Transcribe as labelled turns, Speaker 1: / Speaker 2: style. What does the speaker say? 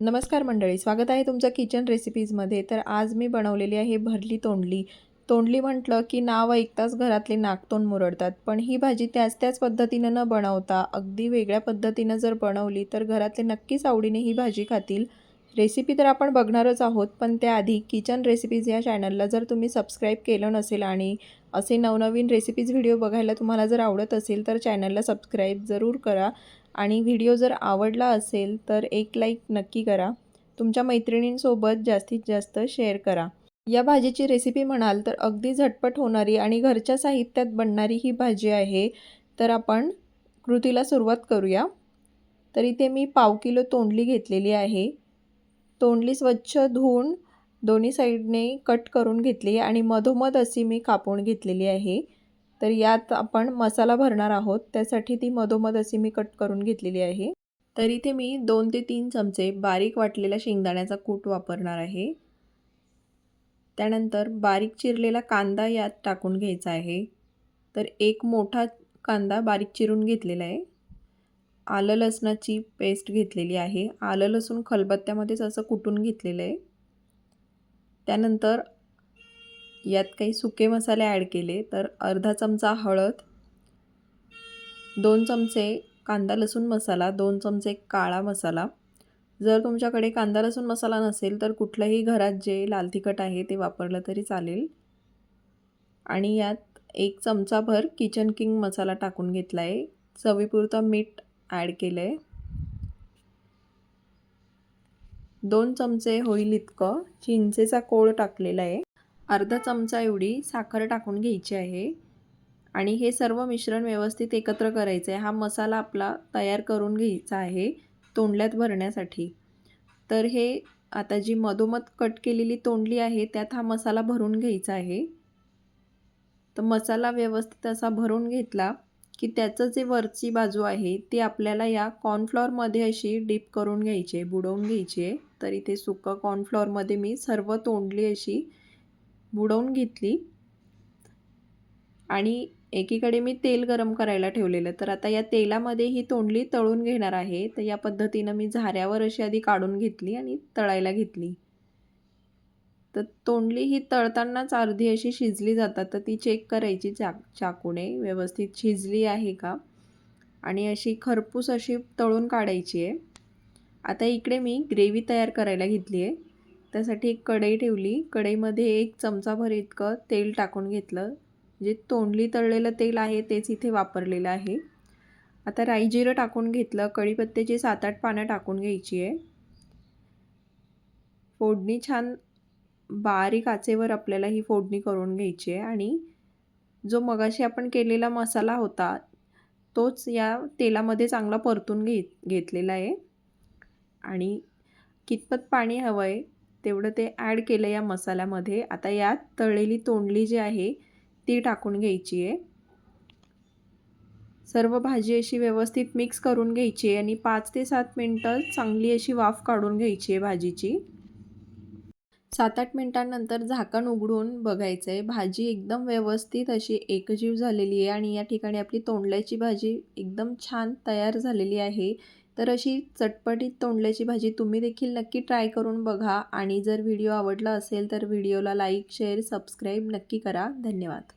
Speaker 1: नमस्कार मंडळी स्वागत आहे तुमचं किचन रेसिपीजमध्ये तर आज मी बनवलेली आहे भरली तोंडली. तोंडली म्हटलं की नाव ऐकताच घरातले नाकतोंड मुरडतात. पण ही भाजी त्याच त्याच पद्धतीनं न बनवता अगदी वेगळ्या पद्धतीनं जर बनवली तर घरातले नक्कीच आवडीने ही भाजी खातील. रेसिपी तर आपण बघणारच आहोत पण त्याआधी किचन रेसिपीज या चॅनलला जर तुम्ही सबस्क्राईब केलं नसेल आणि असे नवनवीन रेसिपीज व्हिडिओ बघायला तुम्हाला जर आवडत असेल तर चॅनलला सबस्क्राईब जरूर करा. आणि व्हिडिओ जर आवडला असेल तर एक लाईक नक्की करा. तुमच्या मैत्रिणींसोबत जास्तीत जास्त शेअर करा. या भाजीची रेसिपी म्हणाल तर अगदी झटपट होणारी आणि घरच्या साहित्यात बनणारी ही भाजी आहे. तर आपण कृतीला सुरुवात करूया. तर इथे मी पाव किलो तोंडली घेतलेली आहे. तोंडली स्वच्छ धुवून दोन्ही साईडने कट करून घेतली आणि मधोमध अशी मी कापून घेतलेली आहे. तर यात आपण मसाला भरणार आहोत. त्यासाठी ती मधोमध अशी मी कट करून घेतलेली आहे. तर इथे मी दोन ते तीन चमचे बारीक वाटलेला शेंगदाण्याचा कूट वापरणार आहे. त्यानंतर बारीक चिरलेला कांदा यात टाकून घ्यायचा आहे. तर एक मोठा कांदा बारीक चिरून घेतलेला आहे. आलं लसणाची पेस्ट घेतलेली आहे. आलं लसूण खलबत्त्यामध्येच असं कुटून घेतलेलं आहे. त्यानंतर यात काही सुके मसाले ॲड केले. तर अर्धा चमचा हळद दोन चमचे कांदा लसूण मसाला दोन चमचे काळा मसाला. जर तुमच्याकडे कांदा लसूण मसाला नसेल तर कुठलंही घरात जे लाल तिखट आहे ते वापरलं तरी चालेल. आणि यात एक चमचाभर किचन किंग मसाला टाकून घेतला आहे चवीपुरता मीठ ॲड केलं आहे. दोन चमचे होईल इतकं. चिंचेचा कोळ टाकलेला आहे. अर्धा चमचा एवढी साखर टाकून घ्यायची आहे. आणि हे सर्व मिश्रण व्यवस्थित एकत्र करायचं आहे. हा मसाला आपला तयार करून घ्यायचा आहे तोंडल्यात भरण्यासाठी. तर हे आता जी मधोमध कट केलेली तोंडली आहे त्यात हा मसाला भरून घ्यायचा आहे. तर मसाला व्यवस्थित असा भरून घेतला. की त्याचं जे वरची बाजू आहे ती आपल्याला या कॉर्नफ्लॉरमध्ये अशी डीप करून घ्यायची आहे बुडवून घ्यायची आहे. तर इथे सुकं कॉर्नफ्लॉरमध्ये मी सर्व तोंडली अशी बुडवून घेतली. आणि एकीकडे मी तेल गरम करायला ठेवलेलं तर आता या तेलामध्ये ही तोंडली तळून घेणार आहे. तर या पद्धतीनं मी झाऱ्यावर अशी आधी काढून घेतली आणि तळायला घेतली. तर तोंडली ही तळतानाच अर्धी अशी शिजली जातात. तर ती चेक करायची चा चाकूने. व्यवस्थित शिजली आहे का? आणि अशी खरपूस अशी तळून काढायची आहे. आता इकडे मी ग्रेव्ही तयार करायला घेतली आहे. त्यासाठी एक कढई ठेवली. कढईमध्ये एक चमचाभर इतकं तेल टाकून घेतलं. जे तोंडली तळलेलं तेल आहे तेच इथे वापरलेलं आहे. आता राई जिरं टाकून घेतलं. कढीपत्त्याची सात आठ पानं टाकून घ्यायची आहे. फोडणी छान बारीक आचेवर आपल्याला ही फोडणी करून घ्यायची आहे आणि जो मगाशी आपण केलेला मसाला होता तोच या तेलामध्ये चांगला परतून घे घेतलेला आहे. आणि कितपत पाणी हवं आहे तेवढं ते ॲड केलं या मसाल्यामध्ये. आता यात तळलेली तोंडली जी आहे ती टाकून घ्यायची आहे. सर्व भाजी अशी व्यवस्थित मिक्स करून घ्यायची आहे आणि पाच ते सात मिनटं चांगली अशी वाफ काढून घ्यायची आहे भाजीची. सात आठ मिनटांनंतर झाकण उघडून बघायचं आहे भाजी एकदम व्यवस्थित अशी एकजीव झालेली आहे आणि या ठिकाणी आपली तोंडल्याची भाजी एकदम छान तयार झालेली आहे. तर अशी चटपटीत तोंडल्याची भाजी तुम्ही देखील नक्की ट्राय करून बघा आणि जर व्हिडिओ आवडला असेल तर व्हिडिओला लाईक शेअर सबस्क्राईब नक्की करा. धन्यवाद.